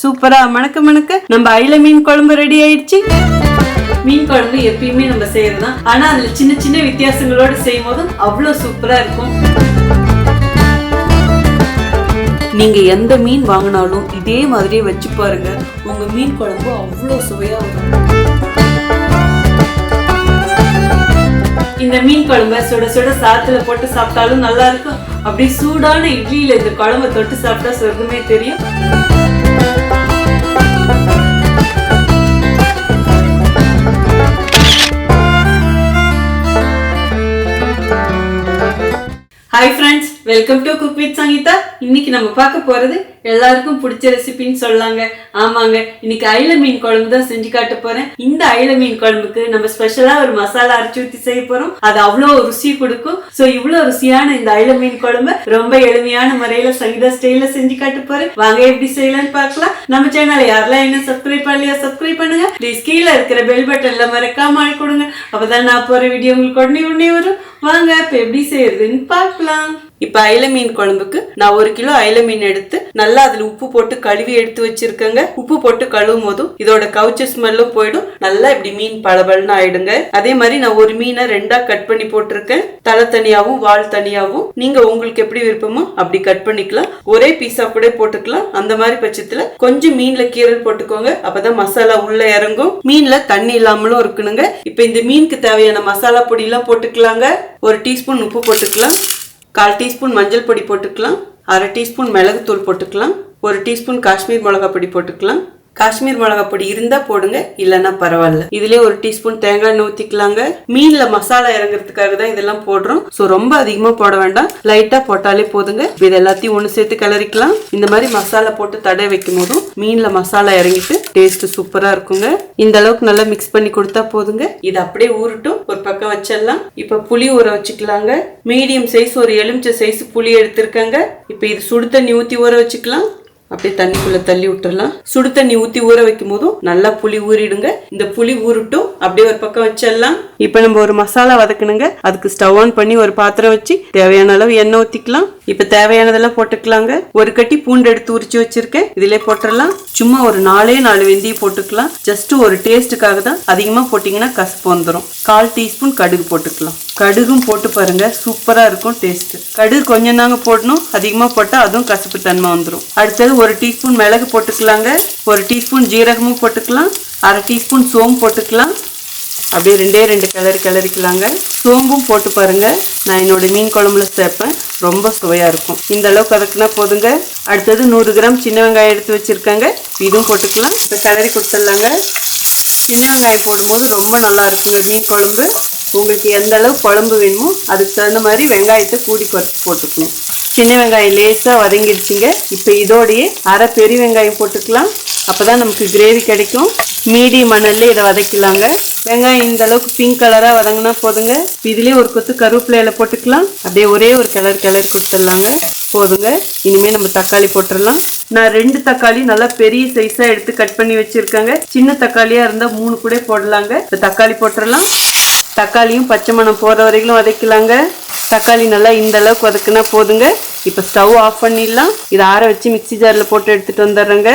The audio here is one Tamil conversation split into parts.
சூப்பரா. மணக்க மணக்க. நம்ம அயில மீன் குழம்பு ரெடி ஆயிடுச்சு. மீன் குழம்பு எப்பயுமே நம்ம செய்யறதுதான். ஆனா அதுல சின்ன சின்ன வித்தியாசங்களோட செய்யும் போதும் அவ்வளவு சூப்பரா இருக்கும். நீங்க எந்த மீன் வாங்கினாலும் இதே மாதிரியே வச்சு பாருங்க. உங்க மீன் குழம்பு அவ்வளோ சுவையா வரும் இந்த மீன் குழம்ப சுட சுட சாத்துல போட்டு சாப்பிட்டாலும் நல்லா இருக்கும். அப்படியே சூடான இட்லியில இந்த குழம்ப தொட்டு சாப்பிட்டா சொர்க்கமே தெரியும். Hi friends welcome to cook with Sangeetha இன்னைக்கு நம்ம பார்க்க போறது எல்லாருக்கும் பிடிச்ச ரெசிபின்னு சொல்லாங்க. ஆமாங்க இன்னைக்கு அயில மீன் குழம்பு தான் செஞ்சு காட்ட போறேன். இந்த அயில மீன் குழம்புக்கு நம்ம ஸ்பெஷலா ஒரு மசாலா அரைச்சி ஊத்தி செய்ய போறோம். அது அவ்வளோ ருசி கொடுக்கும். ஸோ இவ்வளோ ருசியான இந்த அயில மீன் குழம்பு ரொம்ப எளிமையான முறையில சங்கீதா ஸ்டைல செஞ்சு காட்ட போறேன். வாங்க எப்படி செய்யலாம்னு பார்க்கலாம். நம்ம சேனலை யாரெல்லாம் என்ன சப்ஸ்கிரைப் பண்ணலையா சப்ஸ்கிரைப் பண்ணுங்க. ப்ளீஸ் கீழே இருக்கிற பெல் பட்டன்ல மறக்காம ஆள் கொடுங்க. அப்பதான் நான் போற வீடியோ உங்களுக்கு உடனே உடனே வரும். வாங்க இப்ப எப்படி செய்யறதுன்னு பார்க்கலாம். இப்ப அயில மீன் குழம்புக்கு நான் ஒரு கிலோ அயில மீன் எடுத்து நல்லா அதுல உப்பு போட்டு கழுவி எடுத்து வச்சிருக்கேங்க. உப்பு போட்டு கழுவும் போதும் இதோட கவுச்ச ஸ்மெல்லும் போயிடும். நல்லா இப்படி மீன் பளபளன்னு ஆயிடுங்க. அதே மாதிரி நான் ஒரு மீனை ரெண்டா கட் பண்ணி போட்டிருக்கேன். தலை தனியாவும் வால் தனியாவும். நீங்க உங்களுக்கு எப்படி விருப்பமோ அப்படி கட் பண்ணிக்கலாம். ஒரே பீஸா கூட போட்டுக்கலாம். அந்த மாதிரி பட்சத்துல கொஞ்சம் மீன்ல கீரல் போட்டுக்கோங்க. அப்பதான் மசாலா உள்ள இறங்கும். மீன்ல தண்ணி இல்லாமலும் இருக்கணுங்க. இப்ப இந்த மீனுக்கு தேவையான மசாலா பொடி எல்லாம் போட்டுக்கலாங்க. ஒரு டீஸ்பூன் உப்பு போட்டுக்கலாம். கால் டீஸ்பூன் மஞ்சள் பொடி போட்டுக்கலாம். அரை டீஸ்பூன் மிளகுத்தூள் போட்டுக்கலாம். ஒரு டீஸ்பூன் காஷ்மீர் மிளகாய் பொடி போட்டுக்கலாம். காஷ்மீர் மிளகா பொடி இருந்தா போடுங்க இல்லைன்னா பரவாயில்ல. இதுலயே ஒரு டீஸ்பூன் தேங்காய் எண்ணெய் ஊத்திக்கலாங்க. மீன்ல மசாலா இறங்குறதுக்காக தான் இதெல்லாம் போடுறோம். ஸோ ரொம்ப அதிகமா போட வேண்டாம். லைட்டா போட்டாலே போதுங்க. இது எல்லாத்தையும் ஒன்று சேர்த்து கிளறிக்கலாம். இந்த மாதிரி மசாலா போட்டு தடை வைக்கும் போதும் மீன்ல மசாலா இறங்கிட்டு டேஸ்ட் சூப்பரா இருக்குங்க. இந்த அளவுக்கு நல்லா மிக்ஸ் பண்ணி கொடுத்தா போதுங்க. இது அப்படியே ஊறட்டும். ஒரு பக்கம் வச்சிடலாம். இப்ப புளி ஊற வச்சுக்கலாங்க. மீடியம் சைஸ் ஒரு எலுமிச்சை சைஸ் புளி எடுத்திருக்கேங்க. இப்ப இது சுடு தண்ணி ஊத்தி ஊற வச்சுக்கலாம். அப்படியே தண்ணிக்குள்ள தள்ளி விட்டுறலாம். சுடு தண்ணி ஊத்தி ஊற வைக்கும் போதும் நல்லா புளி ஊறிடுங்க. இந்த புளி ஊறட்டும். அப்படியே ஒரு பக்கம் வச்சிடலாம். இப்ப நம்ம ஒரு மசாலா வதக்கணுங்க. அதுக்கு ஸ்டவ் ஆன் பண்ணி ஒரு பாத்திரம் வச்சு தேவையான அளவு எண்ணெய் ஊத்திக்கலாம். இப்ப தேவையானதெல்லாம் போட்டுக்கலாங்க. ஒரு கட்டி பூண்டு எடுத்து உரிச்சு வச்சிருக்கேன். இதுல போட்டுடலாம். சும்மா ஒரு நாலே நாலு வெந்தயம் போட்டுக்கலாம். ஜஸ்ட் ஒரு டேஸ்ட்டுக்காக தான் அதிகமா போட்டீங்கன்னா கசப்பு வந்துடும் கால் டீஸ்பூன் கடுகு போட்டுக்கலாம். கடுகும் போட்டு பாருங்க. சூப்பராக இருக்கும் டேஸ்ட் கடுகு கொஞ்சம் தாங்க போடணும். அதிகமாக போட்டால் அதுவும் கசப்பு தன்மை வந்துடும் அடுத்தது ஒரு டீஸ்பூன் மிளகு போட்டுக்கலாங்க. ஒரு டீஸ்பூன் ஜீரகமும் போட்டுக்கலாம். அரை டீஸ்பூன் சோம்பு போட்டுக்கலாம். அப்படியே ரெண்டே ரெண்டு கிளறி கிளறிக்கலாங்க. சோம்பும் போட்டு பாருங்க. நான் என்னோட மீன் குழம்புல சேர்ப்பேன். ரொம்ப சுவையாக இருக்கும். இந்த அளவுக்கு வதக்குனா போதுங்க. அடுத்தது நூறு கிராம் சின்ன வெங்காயம் எடுத்து வச்சுருக்காங்க. இதுவும் போட்டுக்கலாம். இப்போ கிளறி கொடுத்துடலாங்க. சின்ன வெங்காயம் போடும்போது ரொம்ப நல்லா இருக்குங்க மீன் குழம்பு. உங்களுக்கு எந்த அளவு குழம்பு வேணுமோ அதுக்கு தகுந்த மாதிரி வெங்காயத்தை கூடி குறைச்சி போட்டுக்கணும். சின்ன வெங்காயம் லேசாக வதங்கிடுச்சிங்க. இப்போ இதோடையே அரை பெரிய வெங்காயம் போட்டுக்கலாம். அப்போ தான் நமக்கு கிரேவி கிடைக்கும். மீடியம் மணல்ல இதை வதக்கலாங்க. வெங்காயம் இந்த அளவுக்கு பிங்க் கலராக வதங்கினா போதுங்க. இதுலேயே ஒரு கொத்து கருவேப்பிலையில போட்டுக்கலாம். அப்படியே ஒரே ஒரு கலர் கலர் கொடுத்துடலாங்க. போதுங்க. இனிமே நம்ம தக்காளி போட்டுடலாம். நான் ரெண்டு தக்காளி நல்லா பெரிய சைஸா எடுத்து கட் பண்ணி வச்சுருக்கேங்க. சின்ன தக்காளியா இருந்தா மூணு கூட போடலாங்க. இப்போ தக்காளி போட்டுடலாம். தக்காளியும் பச்சை மணம் போகிற வரைக்கும் வதக்கலாங்க. தக்காளி நல்லா இந்த அளவுக்கு வதக்குனா போதுங்க. இப்போ ஸ்டவ் ஆஃப் பண்ணிடலாம். இதை ஆற வச்சு மிக்ஸி ஜாரில் போட்டு எடுத்துகிட்டு வந்துடுறேங்க.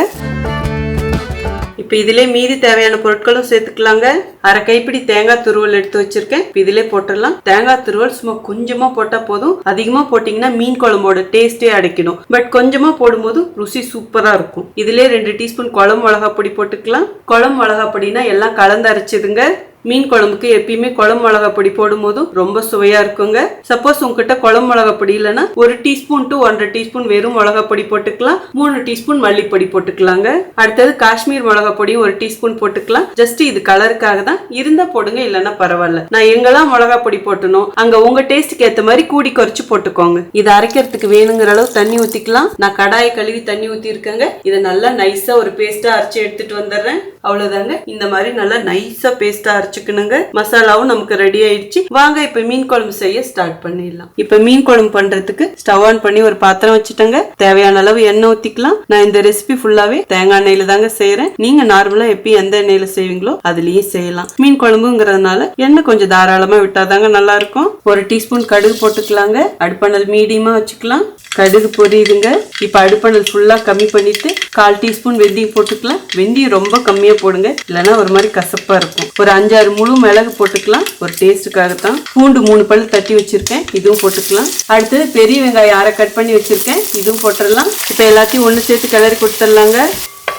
இப்போ இதிலே மீதி தேவையான பொருட்களும் சேர்த்துக்கலாங்க. அரை கைப்பிடி தேங்காய் துருவல் எடுத்து வச்சிருக்கேன். இப்போ இதிலே போட்டுடலாம். தேங்காய் துருவல் சும்மா கொஞ்சமா போட்டா போதும். அதிகமா போட்டீங்கன்னா மீன் குழம்போட டேஸ்டே அடைக்கணும். பட் கொஞ்சமா போடும்போது ருசி சூப்பரா இருக்கும். இதிலே ரெண்டு டீஸ்பூன் குழம்பு மிளகா பொடி போட்டுக்கலாம். குழம்பு மிளகா பொடினா எல்லாம் கலந்து அரைச்சிடுங்க மீன் குழம்புக்கு எப்பயுமே குழம்பு மிளகா பொடி போடும்போதும் ரொம்ப சுவையா இருக்குங்க. சப்போஸ் உங்ககிட்ட குழம்பு மிளகா பொடி இல்லைன்னா ஒரு டீஸ்பூன் டு ஒன்றரை டீஸ்பூன் வெறும் மிளகா பொடி போட்டுக்கலாம். மூணு டீஸ்பூன் மல்லிப்பொடி போட்டுக்கலாங்க. அடுத்தது காஷ்மீர் மிளகா பொடியும் ஒரு டீஸ்பூன் போட்டுக்கலாம். ஜஸ்ட் இது கலருக்காக தான். இருந்தா போடுங்க இல்லைன்னா பரவாயில்ல. நான் எங்கெல்லாம் மிளகா பொடி போட்டணும் அங்க உங்க டேஸ்ட்டுக்கு ஏத்த மாதிரி கூடி குறைச்சு போட்டுக்கோங்க. இதை அரைக்கிறதுக்கு வேணுங்கிற அளவு தண்ணி ஊத்திக்கலாம். நான் கடாயை கழுவி தண்ணி ஊத்தி இருக்கேங்க இதை நல்லா நைஸா ஒரு பேஸ்டா அரைச்சு எடுத்துட்டு வந்துடுறேன். அவ்வளவுதாங்க. இந்த மாதிரி நல்லா நைஸா பேஸ்டா வச்சுக்கணுங்க. மசாலாவும் நமக்கு ரெடி ஆயிடுச்சு. வாங்க இப்ப மீன் குழம்பு செய்ய ஸ்டார்ட் பண்ணிடலாம். இப்ப மீன் குழம்பு பண்றதுக்கு ஸ்டவ் ஆன் பண்ணி ஒரு பாத்திரம் வச்சுட்டேங்க. தேவையான அளவு எண்ணெய் ஊத்திக்கலாம். நான் இந்த ரெசிபி ஃபுல்லாவே தேங்காய் எண்ணெயில தாங்க செய்யறேன் நீங்க நார்மலா எப்பயும் எந்த எண்ணெயில செய்வீங்களோ அதுலயே செய்யலாம். மீன் குழம்புங்கிறதுனால எண்ணெய் கொஞ்சம் தாராளமா விட்டாதாங்க நல்லா இருக்கும். ஒரு டீஸ்பூன் கடுகு போட்டுக்கலாங்க. அடுப்பானல் மீடியமா வச்சுக்கலாம். கடுகு பொரியுதுங்க. இப்போ அடுப்பணல் ஃபுல்லாக கம்மி பண்ணிட்டு கால் டீஸ்பூன் வெந்தயம் போட்டுக்கலாம். வெந்தயம் ரொம்ப கம்மியாக போடுங்க. இல்லைன்னா ஒரு மாதிரி கசப்பாக இருக்கும். ஒரு அஞ்சாறு முழு மிளகு போட்டுக்கலாம். ஒரு டேஸ்ட்டுக்காக தான் பூண்டு மூணு பல் தட்டி வச்சிருக்கேன். இதுவும் போட்டுக்கலாம். அடுத்தது பெரிய வெங்காயம் அரை கட் பண்ணி வச்சிருக்கேன். இதுவும் போட்டுடலாம். இப்போ எல்லாத்தையும் ஒன்று சேர்த்து கிளறி கொடுத்துடலாங்க.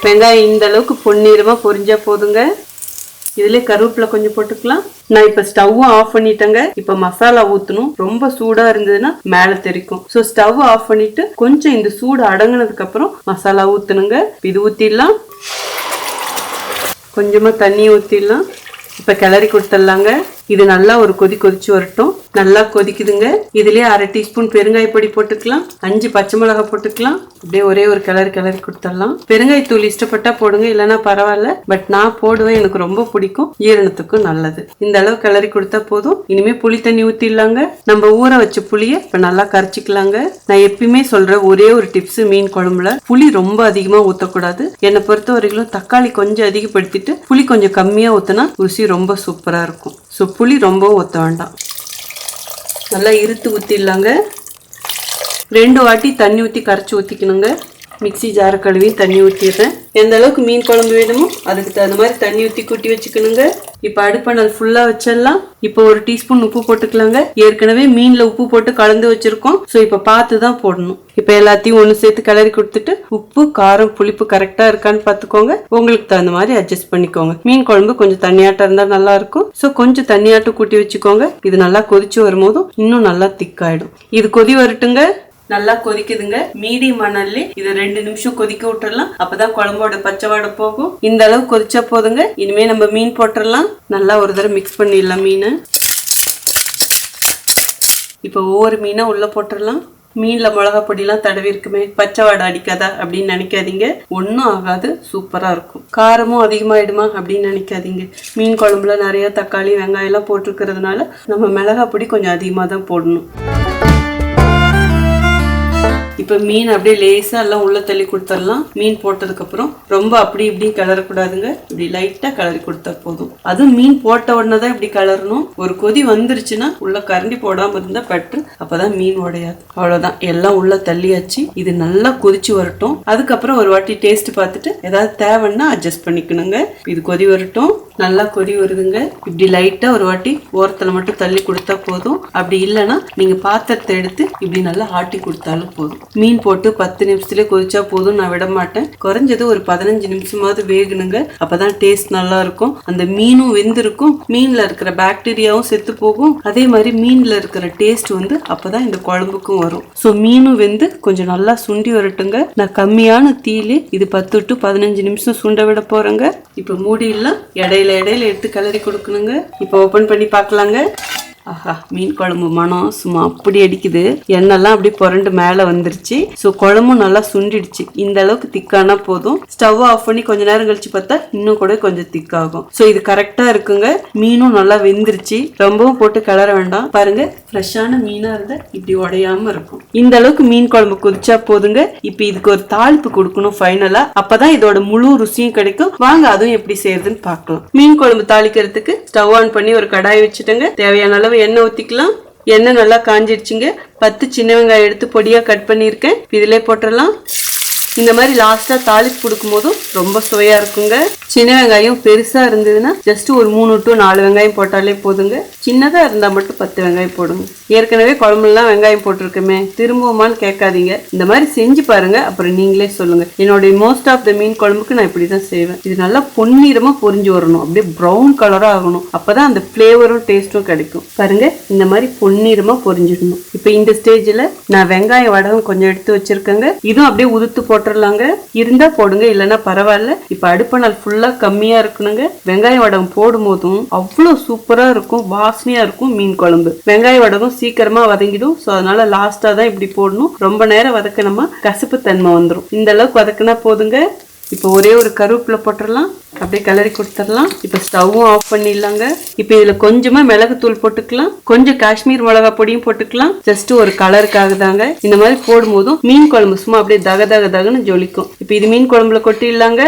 வெங்காயம் இந்த அளவுக்கு பொன்னிறமாக பொரிஞ்சா போதுங்க. இதுல கருவேப்பிலை கொஞ்சம் போட்டுக்கலாம். நான் இப்ப ஸ்டவ்வும் ஆஃப் பண்ணிட்டேங்க. இப்ப மசாலா ஊத்தணும். ரொம்ப சூடா இருந்ததுன்னா மேல தெரிக்கும். ஸோ ஸ்டவ் ஆஃப் பண்ணிட்டு கொஞ்சம் இந்த சூடு அடங்கினதுக்கு அப்புறம் மசாலா ஊத்தணுங்க. இது ஊத்திடலாம். கொஞ்சமா தண்ணி ஊத்திடலாம். இப்ப கிளறி கொடுத்துடலாங்க. இது நல்லா ஒரு கொதி கொதிச்சு வரட்டும். நல்லா கொதிக்குதுங்க. இதுலயே அரை டீஸ்பூன் பெருங்காய பொடி போட்டுக்கலாம். அஞ்சு பச்சை மிளகாய் போட்டுக்கலாம். அப்படியே ஒரே ஒரு கிளறி கிளறி கொடுத்துடலாம். பெருங்காயத்தூள் இஷ்டப்பட்டா போடுங்க இல்லைன்னா பரவாயில்ல. பட் நான் போடுவேன் எனக்கு ரொம்ப பிடிக்கும். ஈரணத்துக்கும் நல்லது. இந்த அளவு கிளறி கொடுத்தா போதும். இனிமே புளி தண்ணி ஊத்திடலாங்க. நம்ம ஊற வச்ச புளியை இப்ப நல்லா கரைச்சிக்கலாங்க. நான் எப்பயுமே சொல்ற ஒரே ஒரு டிப்ஸ் மீன் குழம்புல. புளி ரொம்ப அதிகமா ஊத்தக்கூடாது. என்னை பொறுத்த வரைக்கும் தக்காளி கொஞ்சம் அதிகப்படுத்திட்டு புளி கொஞ்சம் கம்மியா ஊத்தினா ருசி ரொம்ப சூப்பரா இருக்கும். ஸோ புளி ரொம்ப ஊற்ற வேண்டாம். நல்லா இருத்து ஊற்றிடலாங்க ரெண்டு வாட்டி தண்ணி ஊற்றி கரைச்சி ஊற்றிக்கணுங்க மிக்ஸி ஜாரை கழுவி தண்ணி ஊற்றிடுறேன் எந்த அளவுக்கு மீன் குழம்பு வேணுமோ அதுக்கு தகுந்த மாதிரி தண்ணி ஊற்றி கூட்டி வச்சுக்கணுங்க. இப்போ அடுப்பணல் ஃபுல்லாக வச்சிடலாம். இப்போ ஒரு டீஸ்பூன் உப்பு போட்டுக்கலாங்க. ஏற்கனவே மீனில் உப்பு போட்டு கலந்து வச்சுருக்கோம். ஸோ இப்போ பார்த்து தான் போடணும். இப்போ எல்லாத்தையும் ஒன்று சேர்த்து கிளறி கொடுத்துட்டு உப்பு காரம் புளிப்பு கரெக்டாக இருக்கான்னு பார்த்துக்கோங்க. உங்களுக்கு தகுந்த மாதிரி அட்ஜஸ்ட் பண்ணிக்கோங்க. மீன் குழம்பு கொஞ்சம் தண்ணியாட்டம் இருந்தால் நல்லா இருக்கும். ஸோ கொஞ்சம் தண்ணியாட்டம் கூட்டி வச்சுக்கோங்க. இது நல்லா கொதிச்சு வரும்போதும் இன்னும் நல்லா திக்காயிடும் இது கொதி வரட்டுங்க. நல்லா கொதிக்குதுங்க. மீடியம் மணல்ல இதை ரெண்டு நிமிஷம் கொதிக்க விட்டுறலாம். அப்பதான் குழம்போட பச்சை வாடை போகும். இந்த அளவு கொதிச்சா போதுங்க. இனிமே நம்ம மீன் போட்டுடலாம் நல்லா ஒரு தடவை மிக்ஸ் பண்ணிடலாம் மீன். இப்போ ஒவ்வொரு மீனா உள்ள போட்டுடலாம் மீன்ல மிளகா பொடிலாம் தடவி இருக்குமே. பச்சை வாடை அடிக்காதா அப்படின்னு நினைக்காதீங்க. ஒன்றும் ஆகாது. சூப்பரா இருக்கும். காரமும் அதிகமாயிடுமா அப்படின்னு நினைக்காதீங்க. மீன் குழம்புல நிறைய தக்காளி வெங்காயம் எல்லாம் போட்டிருக்கிறதுனால நம்ம மிளகா பொடி கொஞ்சம் அதிகமாக தான் போடணும். இப்போ மீன் அப்படியே லேசாக எல்லாம் உள்ளே தள்ளி கொடுத்துடலாம். மீன் போட்டதுக்கப்புறம் ரொம்ப அப்படி இப்படி கிளறக்கூடாதுங்க இப்படி லைட்டாக கிளறி கொடுத்தா போதும். அதுவும் மீன் போட்ட உடனே தான் இப்படி கிளறணும் ஒரு கொதி வந்துருச்சுன்னா உள்ள கரண்டி போடாமல் இருந்தால் பெட்ரு அப்பதான் மீன் உடையாது. அவ்வளோதான் எல்லாம் உள்ளே தள்ளியாச்சு. இது நல்லா கொதிச்சு வரட்டும். அதுக்கப்புறம் ஒரு வாட்டி டேஸ்ட் பார்த்துட்டு ஏதாவது தேவைன்னா அட்ஜஸ்ட் பண்ணிக்கணுங்க. இது கொதி வரட்டும். நல்லா கொதி வருதுங்க. இப்படி லைட்டா ஒரு வாட்டி ஓரத்துல மட்டும் தள்ளி கொடுத்தா போதும். அப்படி இல்லைன்னா நீங்க பாத்திரத்தை எடுத்து இப்படி நல்லா ஆட்டி கொடுத்தாலும் போதும். மீன் போட்டு பத்து நிமிஷத்துலேயே கொதிச்சா போதும் நான் விட மாட்டேன். குறைஞ்சது ஒரு பதினஞ்சு நிமிஷமாவது வேகணுங்க. அப்பதான் டேஸ்ட் நல்லா இருக்கும். அந்த மீனும் வெந்திருக்கும். மீன்ல இருக்கிற பாக்டீரியாவும் செத்து போகும். அதே மாதிரி மீன்ல இருக்கிற டேஸ்ட் வந்து அப்பதான் இந்த குழம்புக்கும் வரும். ஸோ மீனும் வெந்து கொஞ்சம் நல்லா சுண்டி வரட்டுங்க. நான் கம்மியான தீயிலே இது பத்து டு பதினஞ்சு நிமிஷம் சுண்ட விட போறேங்க. இப்போ மூடியெல்லாம் இடையில இடையில எடுத்து கலரி கொடுக்கணுங்க. இப்போ ஓப்பன் பண்ணி பார்க்கலாங்க. ஆஹா மீன் குழம்பு மனம் சும்மா அப்படி அடிக்குது. எண்ணெல்லாம் அப்படி புரண்டு மேலே வந்துருச்சு. ஸோ குழம்பும் நல்லா சுண்டிடுச்சு. இந்த அளவுக்கு திக்கானா போதும். ஸ்டவ் ஆஃப் பண்ணி கொஞ்ச நேரம் கழிச்சு பார்த்தா இன்னும் கூட கொஞ்சம் திக்காகும் ஸோ இது கரெக்டாக இருக்குங்க. மீனும் நல்லா வெந்துருச்சு. ரொம்பவும் போட்டு கிளற வேண்டாம். பாருங்க ஃப்ரெஷ்ஷான மீனாக இருந்தால் இப்படி உடையாம இருக்கும். இந்த அளவுக்கு மீன் குழம்பு கொதிச்சா போதுங்க. இப்போ இதுக்கு ஒரு தாளிப்பு கொடுக்கணும் ஃபைனலாக அப்போதான் இதோட முழு ருசியும் கிடைக்கும். வாங்க அதுவும் எப்படி செய்யறதுன்னு பார்க்கலாம். மீன் குழம்பு தாளிக்கிறதுக்கு ஸ்டவ் ஆன் பண்ணி ஒரு கடாய் வச்சுட்டுங்க. தேவையான அளவு எண்ணெய் ஊற்றிக்கலாம் எண்ணெய் நல்லா காஞ்சிடுச்சுங்க. பத்து சின்ன வெங்காயம் எடுத்து பொடியாக கட் பண்ணியிருக்கேன். இதிலே போட்டுடலாம் இந்த மாதிரி லாஸ்ட்டாக தாளிப்பு கொடுக்கும் போதும் ரொம்ப சுவையாக இருக்குங்க. சின்ன வெங்காயம் பெருசாக இருந்ததுன்னா ஜஸ்ட் ஒரு மூணு டு நாலு வெங்காயம் போட்டாலே போதுங்க. சின்னதாக இருந்தால் மட்டும் பத்து வெங்காயம் போடுங்க. ஏற்கனவே குழம்புலாம் வெங்காயம் போட்டிருக்கமே. திரும்பவுமான்னு கேட்காதீங்க. இந்த மாதிரி செஞ்சு பாருங்க. அப்புறம் நீங்களே சொல்லுங்க. என்னுடைய மோஸ்ட் ஆஃப் த மீன் குழம்புக்கு நான் இப்படி தான் செய்வேன். இது நல்லா பொன்னிறமா பொரிஞ்சு வரணும். அப்படியே ப்ரௌன் கலரா ஆகணும். அப்பதான் அந்த ஃப்ளேவரும் டேஸ்ட்டும் கிடைக்கும். பாருங்க. இந்த மாதிரி பொன்னிறமா பொரிஞ்சிடணும். இப்போ இந்த ஸ்டேஜில் நான் வெங்காய வடகம் கொஞ்சம் எடுத்து வச்சிருக்கேங்க. இதுவும் அப்படியே உதுத்து போட்டுடலாங்க இருந்தா போடுங்க இல்லைன்னா பரவாயில்ல. இப்போ அடுப்ப நாள் ஃபுல்லா கம்மியா இருக்கணுங்க. வெங்காய வடகம் போடும் போதும் அவ்வளோ சூப்பரா இருக்கும் வாசனையா இருக்கும் மீன் குழம்பு. வெங்காய வடகம் சீக்கிரமா வதங்கிடும். ஸோ அதனால லாஸ்டா தான் இப்படி போடணும். ரொம்ப நேரம் வதக்கினோமா கசப்பு தன்மை வந்துடும் இந்த அளவுக்கு வதக்குனா போதுங்க. இப்போ ஒரே ஒரு கருவேப்பிலை போட்டுடலாம். அப்படியே கிளறி கொடுத்துடலாம். இப்போ ஸ்டவ்வும் ஆஃப் பண்ணிடலாங்க. இப்போ இதில் கொஞ்சமாக மிளகுத்தூள் போட்டுக்கலாம். கொஞ்சம் காஷ்மீர் மிளகா பொடியும் போட்டுக்கலாம். ஜஸ்ட் ஒரு கலருக்காக தாங்க. இந்த மாதிரி போடும்போதும் மீன் குழம்பு சும்மா அப்படியே தக தக தகன்னு ஜொலிக்கும். இப்போ இது மீன் குழம்புல கொட்டிடலாங்க.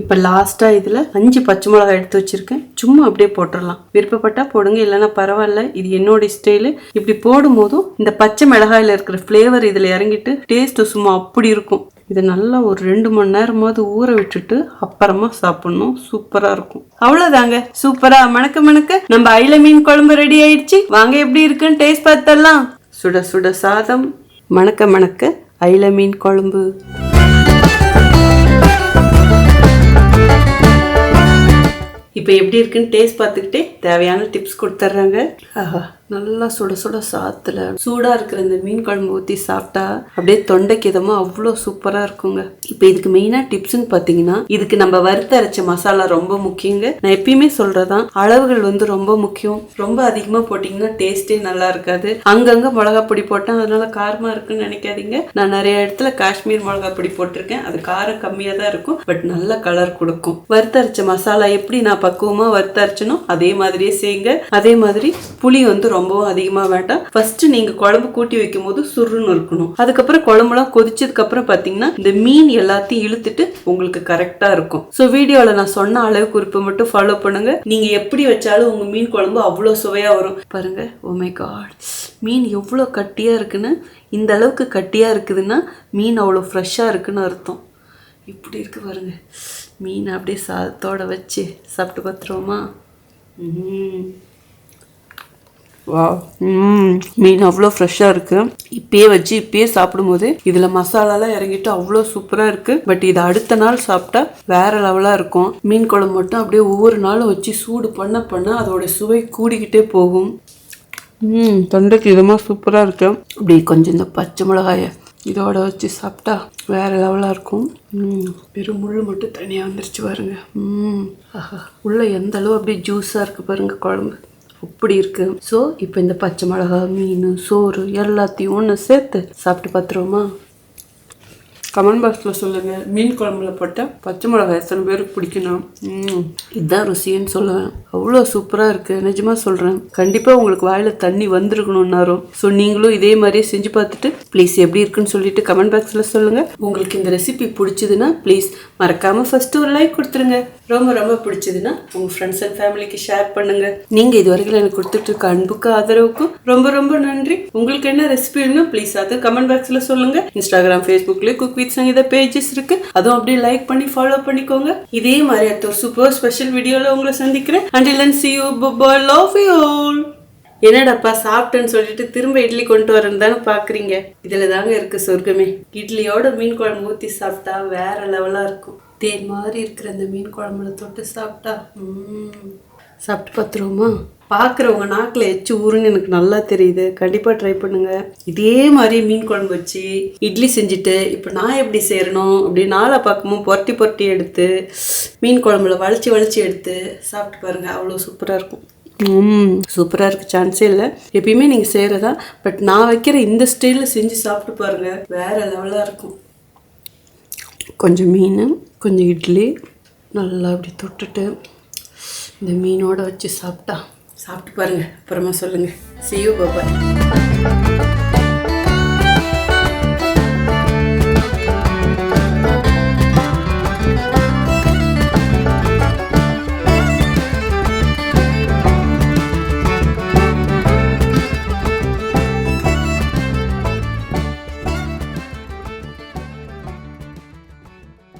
இப்போ லாஸ்ட்டாக இதில் அஞ்சு பச்சை மிளகாய் எடுத்து வச்சுருக்கேன். சும்மா அப்படியே போட்டுடலாம் விருப்பப்பட்டால் போடுங்க இல்லைன்னா பரவாயில்ல இது என்னோட ஸ்டைலு இப்படி போடும் போதும் இந்த பச்சை மிளகாயில் இருக்கிற ஃப்ளேவர் இதில் இறங்கிட்டு டேஸ்ட்டு சும்மா அப்படி இருக்கும். இதை நல்லா ஒரு ரெண்டு மணி நேரமாவது ஊற விட்டுட்டு அப்புறமா சாப்பிடணும். சூப்பராக இருக்கும். அவ்வளோதாங்க சூப்பரா. மணக்க மணக்க நம்ம அயில மீன் குழம்பு ரெடி ஆயிடுச்சு. வாங்க எப்படி இருக்குன்னு டேஸ்ட் பார்த்தலாம் சுட சுட சாதம் மணக்க மணக்க அயில மீன் குழம்பு. இப்போ எப்படி இருக்குன்னு டேஸ்ட் பார்த்துக்கிட்டே தேவையான டிப்ஸ் கொடுத்துட்றாங்க ஆஹா. நல்லா சுட சுட சாத்துல சூடாக இருக்கிற இந்த மீன் குழம்பு ஊற்றி சாப்பிட்டா அப்படியே தொண்டைக்கு இதமாக அவ்வளோ சூப்பராக இருக்குங்க. இப்போ இதுக்கு மெயினாக டிப்ஸ்னு பார்த்தீங்கன்னா இதுக்கு நம்ம வறுத்தரைச்ச மசாலா ரொம்ப முக்கியங்க. நான் எப்பயுமே சொல்கிறதான் அளவுகள் வந்து ரொம்ப முக்கியம். ரொம்ப அதிகமாக போட்டிங்கன்னா டேஸ்ட்டே நல்லா இருக்காது. அங்கங்கே மிளகா பொடி போட்டேன் அதனால காரமாக இருக்குன்னு நினைக்காதீங்க. நான் நிறைய இடத்துல காஷ்மீர் மிளகா பொடி போட்டிருக்கேன். அது காரம் கம்மியாக தான் இருக்கும். பட் நல்ல கலர் கொடுக்கும். வறுத்தரைச்ச மசாலா எப்படி நான் பக்குவமாக வறுத்தரைச்சனோ அதே மாதிரியே செய்யுங்க. அதே மாதிரி புளி வந்து ரொம்ப ரொம்பவும் அதிகமாக வேண்டாம். ஃபர்ஸ்ட் நீங்கள் குழம்பு கூட்டி வைக்கும் போது சுருன்னு இருக்கணும். அதுக்கப்புறம் குழம்புலாம் கொதிச்சதுக்கு அப்புறம் பார்த்தீங்கன்னா இந்த மீன் எல்லாத்தையும் இழுத்துட்டு உங்களுக்கு கரெக்டாக இருக்கும். ஸோ வீடியோவில் நான் சொன்ன அளவு குறிப்பு மட்டும் ஃபாலோ பண்ணுங்க. நீங்க எப்படி வச்சாலும் உங்கள் மீன் குழம்பு அவ்வளோ சுவையாக வரும். பாருங்க. Oh ஓமை காட் மீன் எவ்வளோ கட்டியா இருக்குன்னு இந்த அளவுக்கு கட்டியா இருக்குதுன்னா மீன் அவ்வளோ ஃப்ரெஷ்ஷாக இருக்குன்னு அர்த்தம். இப்படி இருக்கு பாருங்க. மீன் அப்படியே சாதத்தோட வச்சு சாப்பிட்டு பார்த்துருவோமா ம் வா ம் மீன் அவ்வளோ ஃப்ரெஷ்ஷாக இருக்கு. இப்பயே வச்சு இப்பயே சாப்பிடும்போது இதில் மசாலாலாம் இறங்கிட்டு அவ்வளோ சூப்பராக இருக்கு. பட் இது அடுத்த நாள் சாப்பிட்டா வேற லெவலாக இருக்கும். மீன் குழம்பு மட்டும் அப்படியே ஒவ்வொரு நாளும் வச்சு சூடு பண்ண பண்ண அதோட சுவை கூடிக்கிட்டே போகும். ம் தொண்டைக்கு இதமாக சூப்பராக இருக்கு. அப்படி கொஞ்சம் இந்த பச்சை மிளகாயை இதோட வச்சு சாப்பிட்டா வேற லெவலாக இருக்கும். ம் வெறும் முள் மட்டும் தனியாக வந்துருச்சு பாருங்க. ம் ஆஹா. உள்ள எந்த அளவு அப்படியே ஜூஸாக இருக்கு பாருங்க குழம்பு. அப்படி இருக்கு. ஸோ இப்போ இந்த பச்சை மிளகா மீன் சோறு எல்லாத்தையும் ஒன்று சேர்த்து சாப்பிட்டு பார்த்துருவோமா? கமெண்ட் பாக்ஸில் சொல்லுங்கள் மீன் குழம்புல போட்ட பச்சை மிளகாய் எத்தனை பேருக்கு பிடிக்கணும்? ம், இதுதான் ருசின்னு சொல்லுவேன். அவ்வளோ சூப்பராக இருக்குது நிஜமாக சொல்கிறேன் கண்டிப்பாக உங்களுக்கு வாயில் தண்ணி வந்திருக்கணும்னாரும். ஸோ நீங்களும் இதே மாதிரியே செஞ்சு பார்த்துட்டு ப்ளீஸ் எப்படி இருக்குன்னு சொல்லிட்டு கமெண்ட் பாக்ஸில் சொல்லுங்கள் உங்களுக்கு இந்த ரெசிபி பிடிச்சதுன்னா ப்ளீஸ் மறக்காமல் ஃபஸ்ட்டு ஒரு லைக் கொடுத்துருங்க. ரொம்ப ரொம்ப பிடிச்சதுன்னா உங்கள் ஃப்ரெண்ட்ஸ் அண்ட் ஃபேமிலிக்கு ஷேர் பண்ணுங்கள் நீங்கள் இது வரைக்கும் எனக்கு கொடுத்துட்டு இருக்க அன்புக்கு ஆதரவுக்கும் ரொம்ப ரொம்ப நன்றி. உங்களுக்கு என்ன ரெசிபி வேணும் ப்ளீஸ் அது கமெண்ட் பாக்ஸில் சொல்லுங்க. இன்ஸ்டாகிராம் ஃபேஸ்புக்லேயே குக் வித் சங்கீதா பேஜஸ் இருக்கு. அதுவும் அப்படியே லைக் பண்ணி ஃபாலோ பண்ணிக்கோங்க. இதே மாதிரி அடுத்த ஒரு சூப்பர் ஸ்பெஷல் வீடியோவில் உங்களை சந்திக்கிறேன். Until and see you bye love you என்னடாப்பா சாப்பிட்டேன்னு சொல்லிட்டு திரும்ப இட்லி கொண்டு வரேன்னு தானே பார்க்குறீங்க இதில் தாங்க இருக்கு சொர்க்கமே. இட்லியோட மீன் குழம்பு ஊற்றி சாப்பிட்டா வேற லெவலாக இருக்கும். தேன் மாதிரி இருக்கிற அந்த மீன் குழம்புல தொட்டு சாப்பிட்டா சாப்பிட்டு பார்த்துருவோமா? பார்க்குறவங்க நாக்கில் எச்சு ஊருன்னு எனக்கு நல்லா தெரியுது. கண்டிப்பாக ட்ரை பண்ணுங்கள் இதே மாதிரி மீன் குழம்பு வச்சு இட்லி செஞ்சுட்டு இப்போ நான் எப்படி செய்யணும் அப்படி நாளை பார்க்கும்போது பொரட்டி பொரட்டி எடுத்து மீன் குழம்புல வளைச்சி வளைச்சி எடுத்து சாப்பிட்டு பாருங்கள் அவ்வளோ சூப்பராக இருக்கும். ம் சூப்பராக இருக்கு. சான்ஸே இல்லை. எப்பயுமே நீங்கள் செய்கிறதா பட் நான் வைக்கிற இந்த ஸ்டைலில் செஞ்சு சாப்பிட்டு பாருங்கள் வேற லெவலாக இருக்கும். கொஞ்சம் மீன் கொஞ்சம் இட்லி நல்லா அப்படி தொட்டுட்டு இந்த மீனோட வச்சு சாப்பிட்டா சாப்பிட்டு பாருங்க. அப்புறமா சொல்லுங்கள் see you